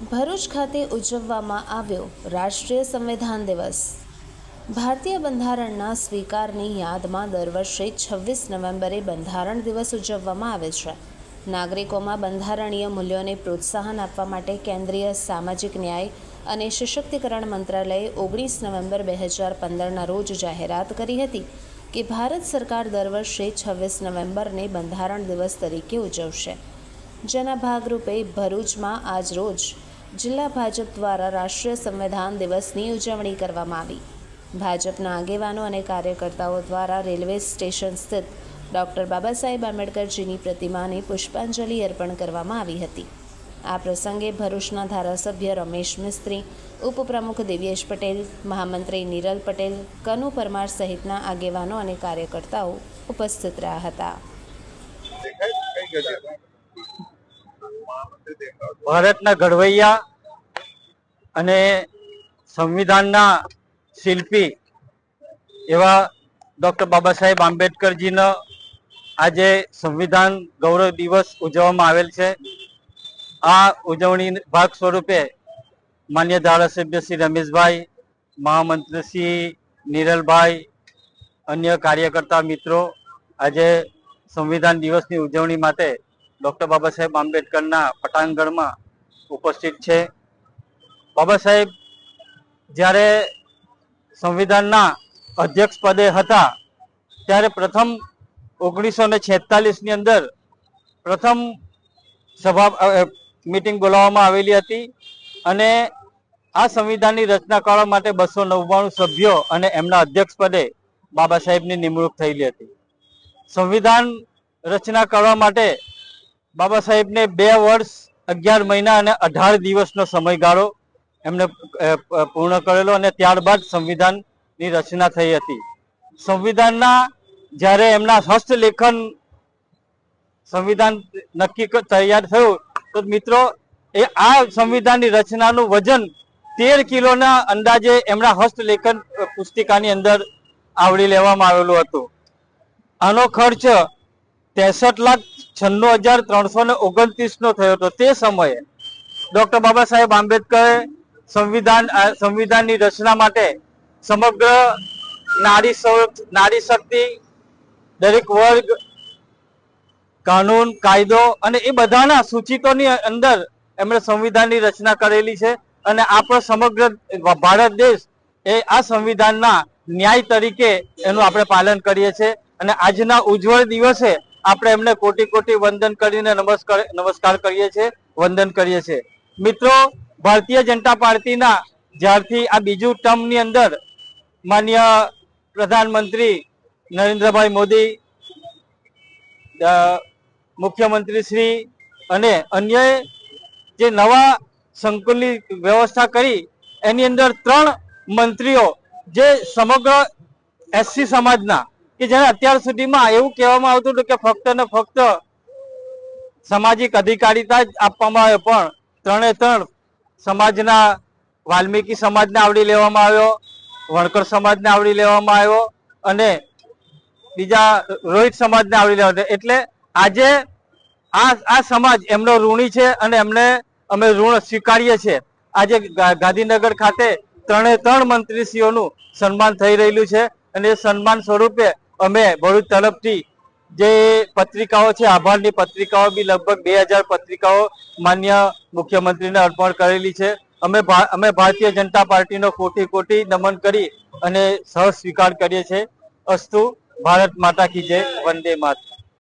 ભરૂચ ખાતે ઉજવવામાં આવ્યો રાષ્ટ્રીય સંવિધાન દિવસ. ભારતીય બંધારણના સ્વીકારની યાદમાં દર વર્ષે છવ્વીસ નવેમ્બરે બંધારણ દિવસ ઉજવવામાં આવે છે. નાગરિકોમાં બંધારણીય મૂલ્યોને પ્રોત્સાહન આપવા માટે કેન્દ્રીય સામાજિક ન્યાય અને સશક્તિકરણ મંત્રાલયે ઓગણીસ નવેમ્બર બે હજાર પંદરના રોજ જાહેરાત કરી હતી કે ભારત સરકાર દર વર્ષે છવ્વીસ નવેમ્બરને બંધારણ દિવસ તરીકે ઉજવશે. જેના ભાગરૂપે ભરૂચમાં આજ રોજ જિલ્લા ભાજપ દ્વારા રાષ્ટ્રીય સંવિધાન દિવસની ઉજવણી કરવામાં આવી. ભાજપના આગેવાનો અને કાર્યકર્તાઓ દ્વારા રેલવે સ્ટેશન સ્થિત ડૉક્ટર બાબા સાહેબ આંબેડકરજીની પ્રતિમાને પુષ્પાંજલિ અર્પણ કરવામાં આવી હતી. આ પ્રસંગે ભરૂચના ધારાસભ્ય રમેશ મિસ્ત્રી, ઉપપ્રમુખ દિવ્યેશ પટેલ, મહામંત્રી નીરલ પટેલ, કનુ પરમાર સહિતના આગેવાનો અને કાર્યકર્તાઓ ઉપસ્થિત રહ્યા હતા. ભારતના ઘડવૈયા અને સંવિધાનના શિલ્પી એવા ડૉક્ટર બાબા સાહેબ આંબેડકરજીનો આજે સંવિધાન ગૌરવ દિવસ ઉજવવામાં આવેલ છે. આ ઉજવણી ભાગ સ્વરૂપે માન્ય ધારાસભ્ય શ્રી રમેશભાઈ, મહામંત્રી શ્રી નિરલભાઈ, અન્ય કાર્યકર્તા મિત્રો આજે સંવિધાન દિવસની ઉજવણી માટે ડૉક્ટર બાબા સાહેબ આંબેડકરના પટાંગણમાં ઉપસ્થિત છે. બાબા સાહેબ, જ્યારે સંવિધાનના અધ્યક્ષ પદે હતા, ત્યારે પ્રથમ ઓગણીસો ને છેતાલીસની અંદર પ્રથમ સભા મિટિંગ બોલાવવામાં આવેલી હતી અને આ સંવિધાનની રચના કરવા માટે બસો નવ્વાણું સભ્યો અને એમના અધ્યક્ષ પદે બાબા સાહેબની નિમણૂક થયેલી હતી. સંવિધાન રચના કરવા માટે બાબા સાહેબને બે વર્ષ, અગિયાર મહિના અને અઢાર દિવસનો સમયગાળો એમને પૂર્ણ કરેલો અને ત્યારબાદ સંવિધાનની રચના થઈ હતી. સંવિધાનના જ્યારે એમના હસ્તલેખન સંવિધાન નક્કી તૈયાર થયું, તો મિત્રો, એ આ સંવિધાનની રચનાનું વજન તેર કિલોના અંદાજે એમના હસ્તલેખન પુસ્તિકાની અંદર આવરી લેવામાં આવેલું હતું. આનો ખર્ચ ત્રેસઠ લાખ છન્નું હજાર ત્રણસો ને ઓગણત્રીસ નો થયો હતો. તે સમયે ડોક્ટર બાબા સાહેબ આંબેડકરે સંવિધાન સંવિધાનની રચના માટે સમગ્ર નારી નારી શક્તિ, દરેક વર્ગ, કાનૂન, કાયદો અને એ બધાના સૂચિતોની અંદર એમણે સંવિધાનની રચના કરેલી છે અને આપણો સમગ્ર ભારત દેશ એ આ સંવિધાનના ન્યાય તરીકે એનું આપણે પાલન કરીએ છીએ. અને આજના ઉજ્જવળ દિવસે આપણે એમને કોટી કોટી વંદન કરીને નમસ્કાર નમસ્કાર કરીએ છીએ, વંદન કરીએ છીએ. મિત્રો, ભારતીય જનતા પાર્ટીના જ્યારથી આ બીજું ટર્મની અંદર માન્ય પ્રધાનમંત્રી નરેન્દ્રભાઈ મોદી મુખ્યમંત્રી શ્રી અને અન્ય જે નવા સંકુલિત વ્યવસ્થા કરી, એની અંદર ત્રણ મંત્રીઓ જે સમગ્ર એસસી સમાજના કે જેને અત્યાર સુધીમાં એવું કહેવામાં આવતું હતું કે ફક્ત ને ફક્ત સામાજિક અધિકારીતા જ આપવામાં આવે, પણ ત્રણે ત્રણ સમાજના, વાલ્મીકી સમાજને આવડી લેવામાં આવ્યો, વણકર સમાજને આવડી લેવામાં આવ્યો અને બીજા રોહિત સમાજને આવડી લેવા એટલે આજે આ આ સમાજ એમનો ઋણી છે અને એમને અમે ઋણ સ્વીકારીએ છીએ. આજે ગાંધીનગર ખાતે ત્રણે ત્રણ મંત્રીશ્રીઓનું સન્માન થઈ રહેલું છે અને એ સન્માન સ્વરૂપે અમે ભરૂચ તરફથી જે પત્રિકાઓ છે, આભારની પત્રિકાઓ બી લગભગ બે હજાર પત્રિકાઓ માન્ય મુખ્યમંત્રીને અર્પણ કરેલી છે. અમે અમે ભારતીય જનતા પાર્ટીનો કોટી કોટી નમન કરી અને સહ સ્વીકાર કરીએ છીએ. અસ્તુ, ભારત માતા કી જય, વંદે માતરમ.